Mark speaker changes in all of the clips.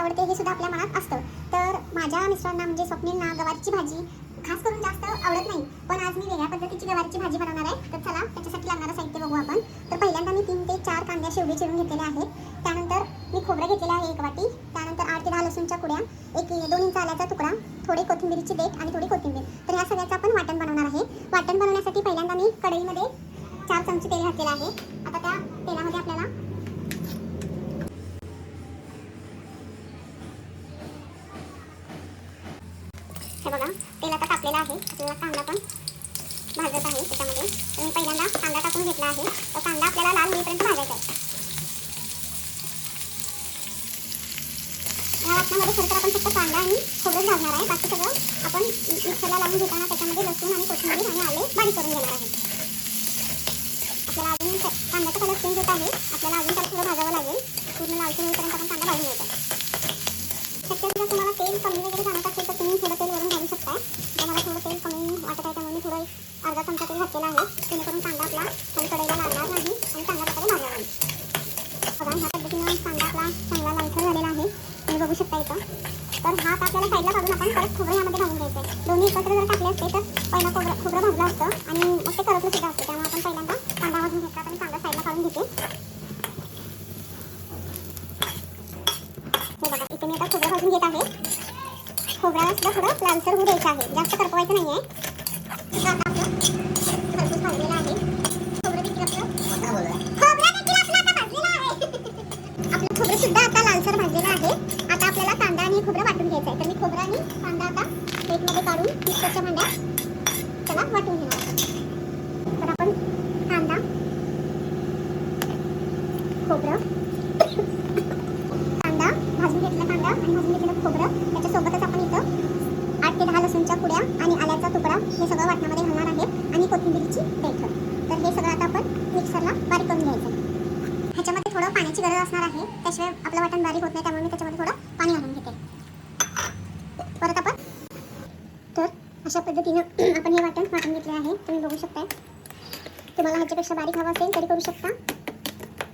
Speaker 1: आवडते हे सुद्धा आपल्या मनात असतं. तर माझ्या मिस्टरांना म्हणजे स्वप्नीलना गवारीची भाजी खास करून जास्त आवडत नाही. पण आज मी वेगळ्या पद्धतीची गवारीची भाजी बनवणार आहे. तर चला त्याच्यासाठी लागणारं साहित्य बघू आपण. तर पहिल्यांदा मी तीन ते चार कांद्या शेवगे चिरून घेतलेल्या आहेत. त्यानंतर मी खोबरं घेतलेलं आहे एक वाटी. त्यानंतर आठ ते दहा लसूणच्या कुड्या एक दोन इंच आल्याचा तुकडा थोडी कोथिंबीरची देठ आणि थोडी कोथिंबीर. तर या सगळ्याचं आपण वाटण बनवणार आहे. वाटण बनवण्यासाठी पहिल्यांदा मी कढईमध्ये चार चमचे तेल घातलेलं आहे. आता त्या तेलामध्ये आपल्याला हे बघा तेल आता तापलेलं आहे. आपल्याला कांदा पण भाजत आहे त्याच्यामध्ये. तर मी पहिल्यांदा कांदा टाकून घेतला आहे. तो कांदा आपल्याला लाल होईपर्यंत भाजायचा आहे. या वाटणामध्ये खरं तर आपण फक्त कांदा आणि खोबरं घालणार आहे. बाकी सगळं आपण मिक्सरला लावून घेताना त्याच्यामध्ये लसूण आणि कोथिंबीर आणि आले बारीक करून घेणार आहे. आपल्याला अजून कांद्याचा कलर चेंज होत आहे. आपल्याला अजून त्याला थोडं भाजावं लागेल. पूर्ण लालसर होईपर्यंत आपण कांदा भाजून घ्यायचा शक्यतो जर तुम्हाला तेल कमी वगैरे जाणत असेल तर तुम्ही थोडं तेल वरून घालू शकता तर मला थोडं तेल कमी वाटत आहे त्यामुळे मी थोडं एक अर्धा चमचा तेल घातलेला आहे जेणेकरून कांदा लागणार नाही आणि चांगल्या प्रकारे भाजला नाही. बघा ह्या पद्धतीनं कांदा आपला चांगला लालसर झालेला आहे. तुम्ही बघू शकता इथं. तर हा आपल्याला साईडला काढून आपण परत खोबरं यामध्ये घालून घ्यायचं आहे दोन्ही एकत्र जर टाकले असते तर पहिला खोबरं खोबरं भाजलं असतं आणि मग ते सुद्धा असतं. त्यामुळे आपण पहिल्यांदा कांदा भाजून घेतला आणि कांदा साईडला काढून घेते. हे बघा इथे मी आता खोबरं भाजून घेत आहे. खोबऱ्याला सुद्धा थोडं लालसर होऊ द्यायचं आहे. जास्त करपवायचं नाही आहे कांदा आपला भरपूर भाजलेला आहे खोबरं देखील आपलं खोबरं देखील आपलं आता भाजलेलं आहे आपलं खोबरं सुद्धा आता लालसर भाजलेलं आहे आता आपल्याला कांदा आणि खोबरं वाटून घ्यायचं आहे तर मी खोबरं आणि कांदा आता प्लेटमध्ये काढून मिक्सरच्या भांड्यात त्याला वाटून घेणार आहे. तर आपण कांदा खोबरं. कांदा भाजून घेतला कांदा आणि भाजून घेतलेलं खोबरं. त्याच्यासोबतच आपण इथं आठ ते दहा लसूणच्या पुड्या आणि आल्याचा तुकडा हे सगळं वाटणामध्ये घालणार आहे आणि कोथिंबीरची पेठ. तर हे सगळं आता आपण मिक्सरला बारीक करून घ्यायचं. ह्याच्यामध्ये थोडं पाण्याची गरज असणार आहे. त्याशिवाय आपलं वाटण बारीक होत नाही त्यामुळे मी त्याच्यामध्ये थोडं पाणी घालून घेते. परत आपण तर अशा पद्धतीनं आपण हे वाटण वाटून घेतले आहे. तुम्ही बघू शकताय. तुम्हाला ह्याच्यापेक्षा बारीक हवं असेल तरी करू शकता.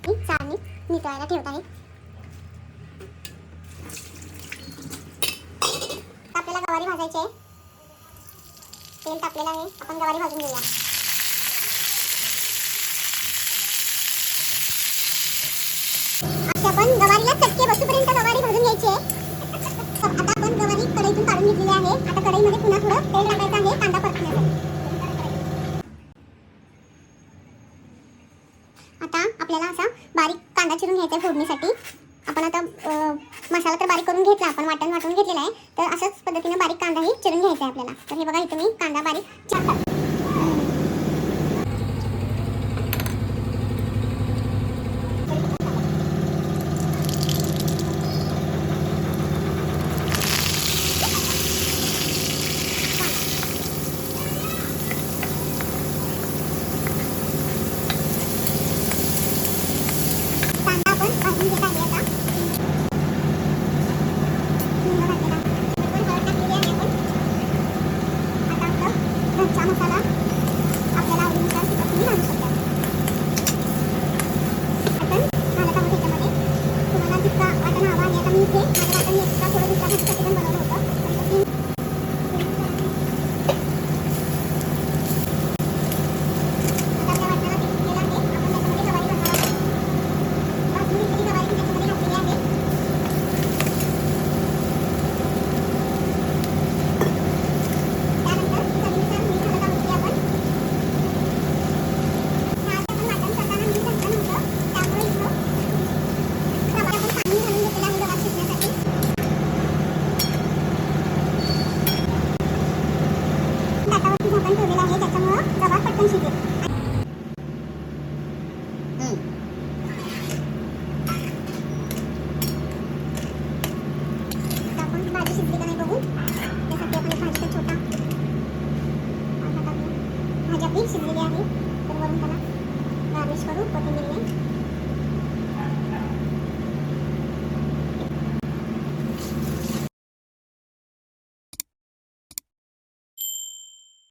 Speaker 1: मी चाळणी नितळायला ठेवत आहे. आपल्याला गवारी भाजायची आहे. तेल टाकलेलं आहे. आपण गवारी भाजून घेऊया. आता आपण गवारीला चटके बसूपर्यंत गवारी भाजून घ्यायची आहे. आता आपण गवारी कढईतून काढून घेतलेली आहे. आता कढईमध्ये पुन्हा थोडं तेल टाकायचं आहे. कांदा परतण्यासाठी आता आपल्याला असा बारीक कांदा चिरून घ्यायचा आहे फोडणीसाठी. आपण आता मसाला तर बारीक करून घेतला आपण वाटण वाटून घेतलेला आहे. तर अशाच पद्धतीने बारीक कांदाही चिरून घ्यायचा आहे आपल्याला. तर हे बघा इथे मी कांदा बारीक चिरतात कांदा आपण भाजून घेत आहे आता हिंग घातलेला आहे. हळद टाकलेली आहे आपण. आता आपलं घरचा मसाला आपल्याला आवडीनुसार तिखट तुम्ही घालू शकता आपण घालत आहोत त्याच्यामध्ये तुम्हाला जितका वाटण हवा आहे आता मी इथे माझं वाटण एक्स्ट्रा थोडं दुसऱ्या भाजीसाठी पण बनवलं होतं पण ते तीन- आता आपल्या वाटणाला तेल सुटलेलं आहे आपण त्याच्यामध्ये गवारी घालणार आहोत भाजून घेतलेली गवारी मी त्याच्यामध्ये घातलेली आहे त्यानंतर चवीनुसार मीठ घालत आहोत की आपण ह्याआधी आपण वाटण करताना मीठ घातलं नव्हतं त्यामुळे इथं प्रमाणात आपण पाणी घालून घेतलेलं आहे गवार शिजण्यासाठी ताटावरती झाकण ठेवलेलं आहे त्याच्यामुळं गवार पटकन शिजेल आता आपण भाजी शिजली का नाही बघू त्यासाठी आपण एक भाजीचा छोटा पाटा टाकू. भाजी आपली शिजलेली आहे तर